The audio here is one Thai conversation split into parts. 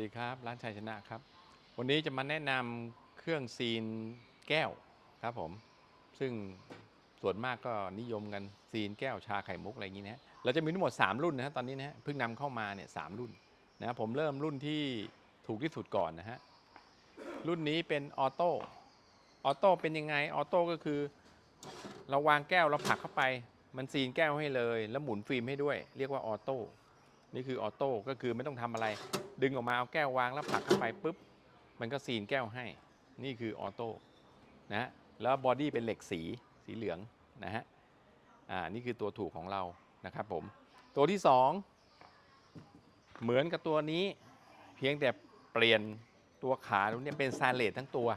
ดีครับ ร้านชัยชนะครับ วันนี้จะมาแนะนำเครื่องซีนแก้วครับผม ซึ่งส่วนมากก็นิยมกันซีนแก้วชาไข่มุกอะไรอย่างนี้นะเราจะมีทั้งหมด 3 รุ่นนะฮะตอนนี้นะฮะเพิ่งนำเข้ามาเนี่ยสามรุ่นนะผมเริ่มรุ่นที่ถูกที่สุดก่อนนะฮะรุ่นนี้เป็นออโต้ออโต้เป็นยังไงออโต้ก็คือ เราวางแก้วเราผลักเข้าไป มันซีนแก้วให้เลย แล้วหมุนฟิล์มให้ด้วย เรียกว่าออโต้ นี่คือออโต้ก็คือไม่ต้องทำอะไร ดึงออกมาเอาแก้ววางแล้วผลักเข้าไปปุ๊บ มันก็ซีนแก้วให้ นี่คือออโต้นะฮะแล้วบอดี้เป็นเหล็กสีสีเหลืองนะฮะอ่านี่คือตัวถูกของเรานะครับผม ตัวที่ 2 เหมือนกับตัวนี้ เพียงแต่เปลี่ยนตัวขาตรงนี้เป็นซาเลตทั้งตัว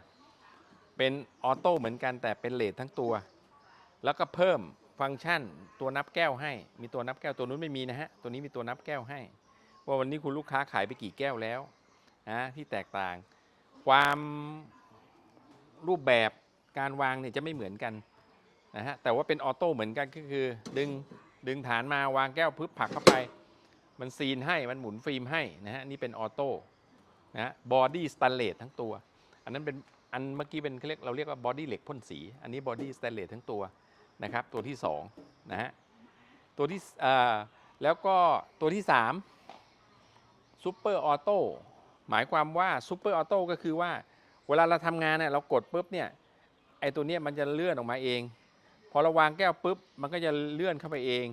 เป็นออโต้เหมือนกันแต่เป็นเลททั้งตัว แล้วก็เพิ่ม ฟังก์ชันตัวนับแก้วให้ มีตัวนับแก้วตัวนู้นไม่มีนะฮะ ตัวนี้มีตัวนับแก้วให้ ว่าวันนี้คุณลูกค้าขายไปกี่แก้วแล้วนะที่แตกต่าง ความรูปแบบการวางเนี่ยจะไม่เหมือนกันนะฮะแต่ว่าเป็นออโต้เหมือนกันก็คือ ดึงดึงฐานมาวางแก้วพึบผักเข้าไป มันซีนให้มันหมุนฟิล์มให้นะฮะนี่เป็นออโต้นะฮะบอดี้สแตนเลสทั้งตัว อันนั้นเป็นอันเมื่อกี้เป็นเขาเรียกเราเรียกว่าบอดี้เหล็กพ่นสี อันนี้บอดี้สแตนเลสทั้งตัว นะครับ ตัวที่2นะฮะตัวที่แล้วก็ตัวที่3ซูเปอร์ออโต้หมายความว่าซูเปอร์ออโต้ก็คือว่าเวลาเราทำงานเนี่ยเรากดปุ๊บเนี่ยไอตัวเนี้ยมันจะเลื่อนออกมาเอง พอเราวางแก้วปุ๊บมันก็จะเลื่อนเข้าไปเอง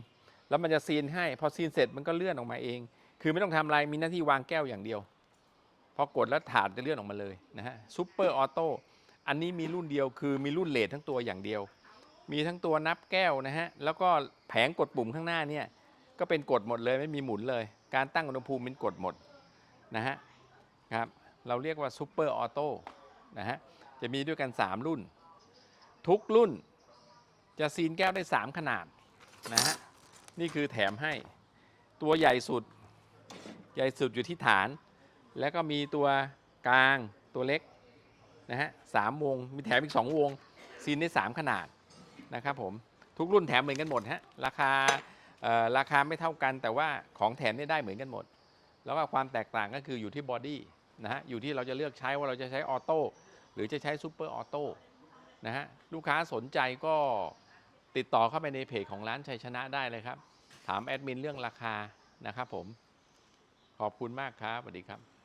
แล้วมันจะซีนให้พอซีนเสร็จมันก็เลื่อนออกมาเอง คือไม่ต้องทำอะไรมีหน้าที่วางแก้วอย่างเดียว พอกดแล้วถาดจะเลื่อนออกมาเลยนะฮะซูเปอร์ออโต้อันนี้มีรุ่นเดียวคือมีรุ่นเลททั้งตัวอย่างเดียว มีทั้งตัวนับแก้วนะฮะ แล้วก็แผงกดปุ่มข้างหน้าเนี่ย ก็เป็นกดหมดเลยไม่มีหมุนเลย การตั้งอุณหภูมิเป็นกดหมดนะฮะครับ เราเรียกว่าซูเปอร์ออโต้นะฮะ จะมีด้วยกัน 3 รุ่น ทุกรุ่นจะซีนแก้วได้ 3 ขนาดนะฮะ นี่คือแถมให้ ตัวใหญ่สุด ใหญ่สุดอยู่ที่ฐาน แล้วก็มีตัวกลางตัวเล็กนะฮะสามวง มีแถมอีก 2 วง ซีนได้ 3 ขนาด นะครับผมทุกรุ่นแถมเหมือนกันหมดฮะราคาราคาไม่เท่ากันแต่ว่าของแถมนี่ได้เหมือนกันหมด แล้วก็ความแตกต่างก็คืออยู่ที่บอดี้นะฮะอยู่ที่เราจะเลือกใช้ว่าเราจะใช้ออโต้หรือจะใช้ซูเปอร์ออโต้นะฮะลูกค้าสนใจก็ติดต่อเข้าไปในเพจของร้านชัยชนะได้เลยครับ ถามแอดมินเรื่องราคานะครับผม ขอบคุณมากครับสวัสดีครับ